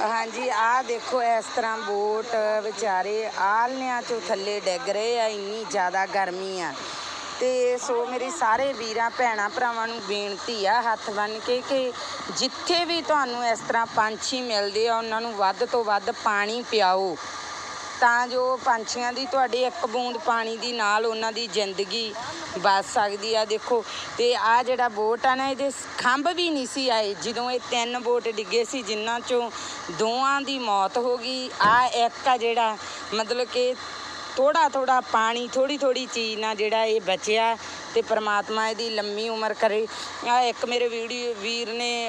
ਹਾਂਜੀ, ਆਹ ਦੇਖੋ ਇਸ ਤਰ੍ਹਾਂ ਬੋਟ ਵਿਚਾਰੇ ਆਲਨਿਆਂ ਚੋਂ ਥੱਲੇ ਡਿੱਗ ਰਹੇ ਆ, ਇੰਨੀ ਜ਼ਿਆਦਾ ਗਰਮੀ ਆ। ਤੇ ਸੋ ਮੇਰੇ ਸਾਰੇ ਵੀਰਾਂ, ਭੈਣਾਂ, ਭਰਾਵਾਂ ਨੂੰ ਬੇਨਤੀ ਆ, ਹੱਥ ਬੰਨ ਕੇ ਕਿ ਜਿੱਥੇ ਵੀ ਤੁਹਾਨੂੰ ਇਸ ਤਰ੍ਹਾਂ ਪੰਛੀ ਮਿਲਦੇ ਆ, ਉਹਨਾਂ ਨੂੰ ਵੱਧ ਤੋਂ ਵੱਧ ਪਾਣੀ ਪਿਆਓ। ਤਾਂ ਜੋ ਪੰਛੀਆਂ ਦੀ ਤੁਹਾਡੀ ਇੱਕ ਬੂੰਦ ਪਾਣੀ ਦੀ ਨਾਲ ਉਹਨਾਂ ਦੀ ਜ਼ਿੰਦਗੀ ਬਚ ਸਕਦੀ ਆ, ਦੇਖੋ। ਤੇ ਆ ਜਿਹੜਾ ਬੋਟ ਆ ਨਾ, ਇਹਦੇ ਖੰਭ ਵੀ ਨਹੀਂ ਸੀ ਆਏ। ਜਦੋਂ ਇਹ ਤਿੰਨ ਬੋਟ ਡਿੱਗੇ ਸੀ, ਜਿਨ੍ਹਾਂ ਚੋਂ ਦੋਵਾਂ ਦੀ ਮੌਤ ਹੋ ਗਈ। ਆ ਇੱਕ ਆ ਜਿਹੜਾ, ਮਤਲਬ ਕਿ ਥੋੜਾ ਥੋੜਾ ਪਾਣੀ ਥੋੜੀ ਥੋੜੀ ਚੀਜ਼ ਨਾਲ ਜਿਹੜਾ ਇਹ ਬਚਿਆ ਤੇ ਪ੍ਰਮਾਤਮਾ ਇਹਦੀ ਲੰਮੀ ਉਮਰ ਕਰੇ। ਆ ਇੱਕ ਮੇਰੇ ਵੀਡੀਓ, ਵੀਰ ਨੇ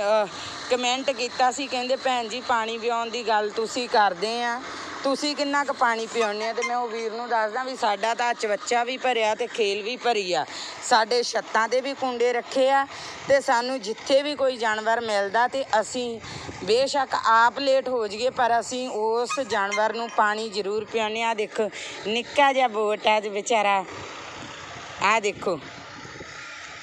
ਕਮੈਂਟ ਕੀਤਾ ਸੀ, ਕਹਿੰਦੇ, ਭੈਣ ਜੀ, ਪਾਣੀ ਵਿਆਉਣ ਦੀ ਗੱਲ ਤੁਸੀਂ ਕਰਦੇ ਆ। ਤੁਸੀਂ ਕਿੰਨਾ ਕੁ ਪਾਣੀ ਪਿਆਉਂਦੇ ਆ ਤੇ ਮੈਂ ਉਹ ਵੀਰ ਨੂੰ ਦੱਸਦਾ ਵੀ ਸਾਡਾ ਤਾਂ ਚਵੱਚਾ ਵੀ ਭਰਿਆ ਤੇ ਖੇਲ ਵੀ ਭਰੀ ਆ। ਸਾਡੇ ਛੱਤਾਂ ਤੇ ਵੀ ਕੁੰਡੇ ਰੱਖੇ ਆ ਤੇ ਸਾਨੂੰ ਜਿੱਥੇ ਵੀ ਕੋਈ ਜਾਨਵਰ ਮਿਲਦਾ ਤੇ ਅਸੀਂ ਬੇਸ਼ੱਕ ਆਪ ਲੇਟ ਹੋ ਜਾਈਏ, ਪਰ ਅਸੀਂ ਉਸ ਜਾਨਵਰ ਨੂੰ ਪਾਣੀ ਜ਼ਰੂਰ ਪਿਆਉਂਦੇ ਆ ਦੇਖੋ, ਨਿੱਕਾ ਜਿਹਾ ਬੋਟ ਆ ਤੇ ਵਿਚਾਰਾ ਆ ਦੇਖੋ।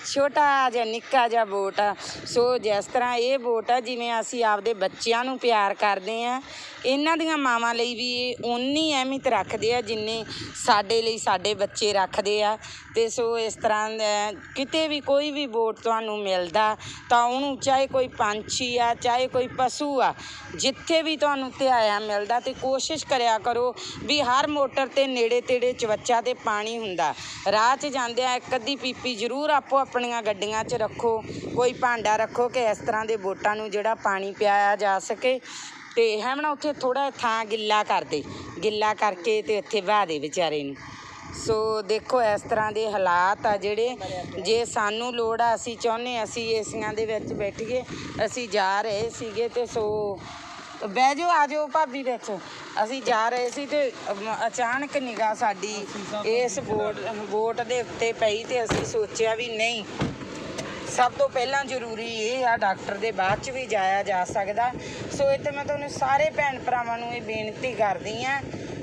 ਛੋਟਾ ਜਿਹਾ, ਨਿੱਕਾ ਜਿਹਾ ਬੋਟ ਆ। ਸੋ ਜਿਸ ਤਰ੍ਹਾਂ ਇਹ ਬੋਟ ਆ, ਜਿਵੇਂ ਅਸੀਂ ਆਪਦੇ ਬੱਚਿਆਂ ਨੂੰ ਪਿਆਰ ਕਰਦੇ ਆ, ਇਹਨਾਂ ਦੀਆਂ ਮਾਵਾਂ ਲਈ ਵੀ ਇਹ ਉਨੀ ਅਹਿਮੀਅਤ ਰੱਖਦੇ ਆ, ਜਿੰਨੇ ਸਾਡੇ ਲਈ ਸਾਡੇ ਬੱਚੇ ਰੱਖਦੇ ਆ। ਤੇ ਸੋ ਇਸ ਤਰ੍ਹਾਂ ਕਿਤੇ ਵੀ ਕੋਈ ਵੀ ਬੋਟ ਤੁਹਾਨੂੰ ਮਿਲਦਾ, ਤਾਂ ਉਹਨੂੰ ਚਾਹੇ ਕੋਈ ਪੰਛੀ ਆ, ਚਾਹੇ ਕੋਈ ਪਸ਼ੂ ਆ, ਜਿੱਥੇ ਵੀ ਤੁਹਾਨੂੰ ਧਿਆਇਆ ਮਿਲਦਾ ਤੇ ਕੋਸ਼ਿਸ਼ ਕਰਿਆ ਕਰੋ ਵੀ ਹਰ ਮੋਟਰ ਤੇ ਨੇੜੇ ਤੇੜੇ ਚਵੱਚਾ ਤੇ ਪਾਣੀ ਹੁੰਦਾ। ਰਾਹ 'ਚ ਜਾਂਦੇ ਆ ਇੱਕ ਅੱਧੀ ਪੀਪੀ ਜ਼ਰੂਰ ਆਪੋ ਆਪਣੀਆਂ ਗੱਡੀਆਂ 'ਚ ਰੱਖੋ, ਕੋਈ ਭਾਂਡਾ ਰੱਖੋ ਕਿ ਇਸ ਤਰ੍ਹਾਂ ਦੇ ਬੋਟਾਂ ਨੂੰ ਜਿਹੜਾ ਪਾਣੀ ਪਿਆਇਆ ਜਾ ਸਕੇ। ਤੇ ਹੈ ਨਾ, ਉੱਥੇ ਥੋੜਾ ਥਾਂ ਗਿੱਲਾ ਕਰ ਦੇ, ਗਿੱਲਾ ਕਰਕੇ ਤੇ ਇੱਥੇ ਵਾਹ ਦੇ ਵਿਚਾਰੇ ਨੂੰ। ਸੋ ਦੇਖੋ, ਇਸ ਤਰ੍ਹਾਂ ਦੇ ਹਾਲਾਤ ਆ ਜਿਹੜੇ, ਜੇ ਸਾਨੂੰ ਲੋੜ ਆ, ਅਸੀਂ ਚਾਹੁੰਦੇ ਅਸੀਂ ਏਸੀਆਂ ਦੇ ਵਿੱਚ ਬੈਠੀਏ, ਅਸੀਂ ਜਾ ਰਹੇ ਸੀਗੇ ਤੇ ਸੋ ਬਹਿ ਜਾਓ, ਆ ਜਾਓ ਭਾਬੀ ਵਿੱਚ। ਅਸੀਂ ਜਾ ਰਹੇ ਸੀ ਤੇ ਅਮ, ਅਚਾਨਕ ਨਿਗਾਹ ਸਾਡੀ ਇਸ ਬੋਟ ਬੋਟ ਦੇ ਉੱਤੇ ਪਈ ਤੇ ਅਸੀਂ ਸੋਚਿਆ ਵੀ ਨਹੀਂ। ਸਭ ਤੋਂ ਪਹਿਲਾਂ ਜ਼ਰੂਰੀ ਇਹ ਆ ਡਾਕਟਰ ਦੇ ਬਾਅਦ ਚ ਵੀ ਜਾਇਆ ਜਾ ਸਕਦਾ। ਸੋ ਇੱਥੇ ਮੈਂ ਤੁਹਾਨੂੰ ਸਾਰੇ ਭੈਣ ਭਰਾਵਾਂ ਨੂੰ ਇਹ ਬੇਨਤੀ ਕਰਦੀ ਆ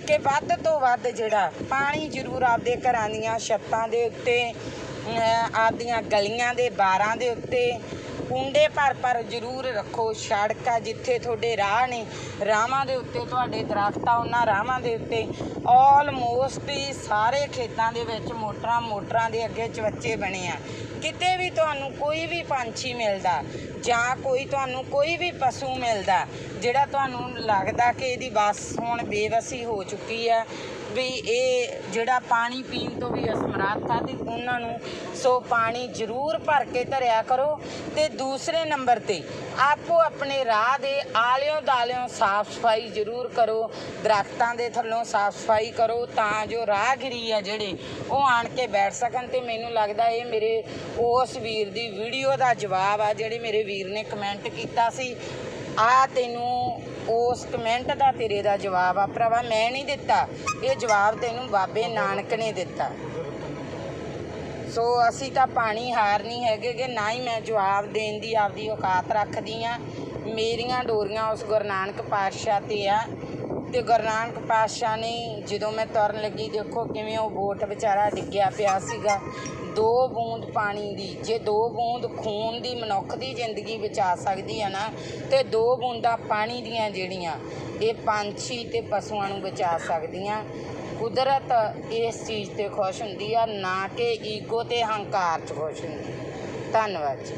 ਕਿ ਵੱਧ ਤੋਂ ਵੱਧ ਜਿਹੜਾ ਪਾਣੀ ਜ਼ਰੂਰ ਆਪਦੇ ਘਰਾਂ ਦੀਆਂ ਛੱਤਾਂ ਦੇ ਉੱਤੇ ਅਹ ਆਪਦੀਆਂ ਗਲੀਆਂ ਦੇ ਬਾਰਾਂ ਦੇ ਉੱਤੇ ਕੁੰਡੇ ਭਰ ਭਰ ਜ਼ਰੂਰ ਰੱਖੋ ਸੜਕਾਂ ਜਿੱਥੇ ਤੁਹਾਡੇ ਰਾਹ ਨੇ, ਰਾਹਾਂ ਦੇ ਉੱਤੇ ਤੁਹਾਡੇ ਦਰਖਤ ਆ ਉਹਨਾਂ ਰਾਹਾਂ ਦੇ ਉੱਤੇ। ਆਲਮੋਸਟ ਹੀ ਸਾਰੇ ਖੇਤਾਂ ਦੇ ਵਿੱਚ ਮੋਟਰਾਂ ਮੋਟਰਾਂ ਦੇ ਅੱਗੇ ਚਵੱਚੇ ਬਣੇ ਆ। ਕਿਤੇ ਵੀ ਤੁਹਾਨੂੰ ਕੋਈ ਵੀ ਪੰਛੀ ਮਿਲਦਾ, ਜਾਂ ਕੋਈ ਤੁਹਾਨੂੰ ਕੋਈ ਵੀ ਪਸ਼ੂ ਮਿਲਦਾ, ਜਿਹੜਾ ਤੁਹਾਨੂੰ ਲੱਗਦਾ ਕਿ ਇਹਦੀ ਬਸ ਹੁਣ ਬੇਵਸੀ ਹੋ ਚੁੱਕੀ ਆ ਵੀ ਇਹ ਜਿਹੜਾ ਪਾਣੀ ਪੀਣ ਤੋਂ ਵੀ ਅਸਮਰੱਥ ਆ ਤੇ ਉਹਨਾਂ ਨੂੰ ਸੋ ਪਾਣੀ ਜ਼ਰੂਰ ਭਰ ਕੇ ਧਰਿਆ ਕਰੋ ਤੇ ਦੂਸਰੇ ਨੰਬਰ ਤੇ ਆਪੋ ਆਪਣੇ ਰਾਹ ਦੇ ਆਲਿਓ ਦਾਲਿਓ ਸਾਫ਼ ਸਫ਼ਾਈ ਜ਼ਰੂਰ ਕਰੋ, ਦਰਖਤਾਂ ਦੇ ਥੱਲੋਂ ਸਾਫ਼ ਸਫ਼ਾਈ ਕਰੋ ਤਾਂ ਜੋ ਰਾਹਗੀਰੀ ਆ ਜਿਹੜੇ ਉਹ ਆਣ ਕੇ ਬੈਠ ਸਕਣ ਤੇ ਮੈਨੂੰ ਲੱਗਦਾ ਇਹ ਮੇਰੇ ਉਸ ਵੀਰ ਦੀ ਵੀਡੀਓ ਦਾ ਜਵਾਬ ਆ ਜਿਹੜੇ ਮੇਰੇ ਵੀਰ ਨੇ ਕਮੈਂਟ ਕੀਤਾ ਸੀ। ਆ ਤੈਨੂੰ ਉਸ ਕਮੈਂਟ ਦਾ ਤੇਰੇ ਦਾ ਜਵਾਬ ਆ ਭਰਾਵਾ, ਮੈਂ ਨਹੀਂ ਦਿੱਤਾ। ਇਹ ਜਵਾਬ ਤੈਨੂੰ ਬਾਬੇ ਨਾਨਕ ਨੇ ਦਿੱਤਾ। ਸੋ ਅਸੀਂ ਤਾਂ ਪਾਣੀ ਹਾਰ ਨਹੀਂ ਹੈਗੇ ਕਿ ਨਾ ਹੀ ਮੈਂ ਜਵਾਬ ਦੇਣ ਦੀ ਆਪਦੀ ਔਕਾਤ ਰੱਖਦੀ ਆ। ਮੇਰੀਆਂ ਡੋਰੀਆਂ ਉਸ ਗੁਰੂ ਨਾਨਕ ਪਾਤਸ਼ਾਹ ਤੇ ਆ। ਤੇ ਗੁਰੂ ਨਾਨਕ ਪਾਤਸ਼ਾਹ ਨੇ ਜਦੋਂ ਮੈਂ ਤੁਰਨ ਲੱਗੀ, ਦੇਖੋ ਕਿਵੇਂ ਉਹ ਬੋਟ ਵਿਚਾਰਾ ਡਿੱਗਿਆ ਪਿਆ ਸੀਗਾ। ਦੋ ਬੂੰਦ ਪਾਣੀ ਦੀ, ਜੇ ਦੋ ਬੂੰਦ ਖੂਨ ਦੀ ਮਨੁੱਖ ਦੀ ਜ਼ਿੰਦਗੀ ਬਚਾ ਸਕਦੀ ਆ ਨਾ, ਤੇ ਦੋ ਬੂੰਦਾਂ ਪਾਣੀ ਦੀਆਂ ਜਿਹੜੀਆਂ, ਇਹ ਪੰਛੀ ਤੇ ਪਸ਼ੂਆਂ ਨੂੰ ਬਚਾ ਸਕਦੀਆਂ। ਕੁਦਰਤ ਇਸ ਚੀਜ਼ ਤੇ ਖੁਸ਼ ਹੁੰਦੀ ਆ, ਨਾ ਕਿ ਈਗੋ ਤੇ ਹੰਕਾਰ 'ਚ ਖੁਸ਼ ਹੁੰਦੀ। ਧੰਨਵਾਦ ਜੀ।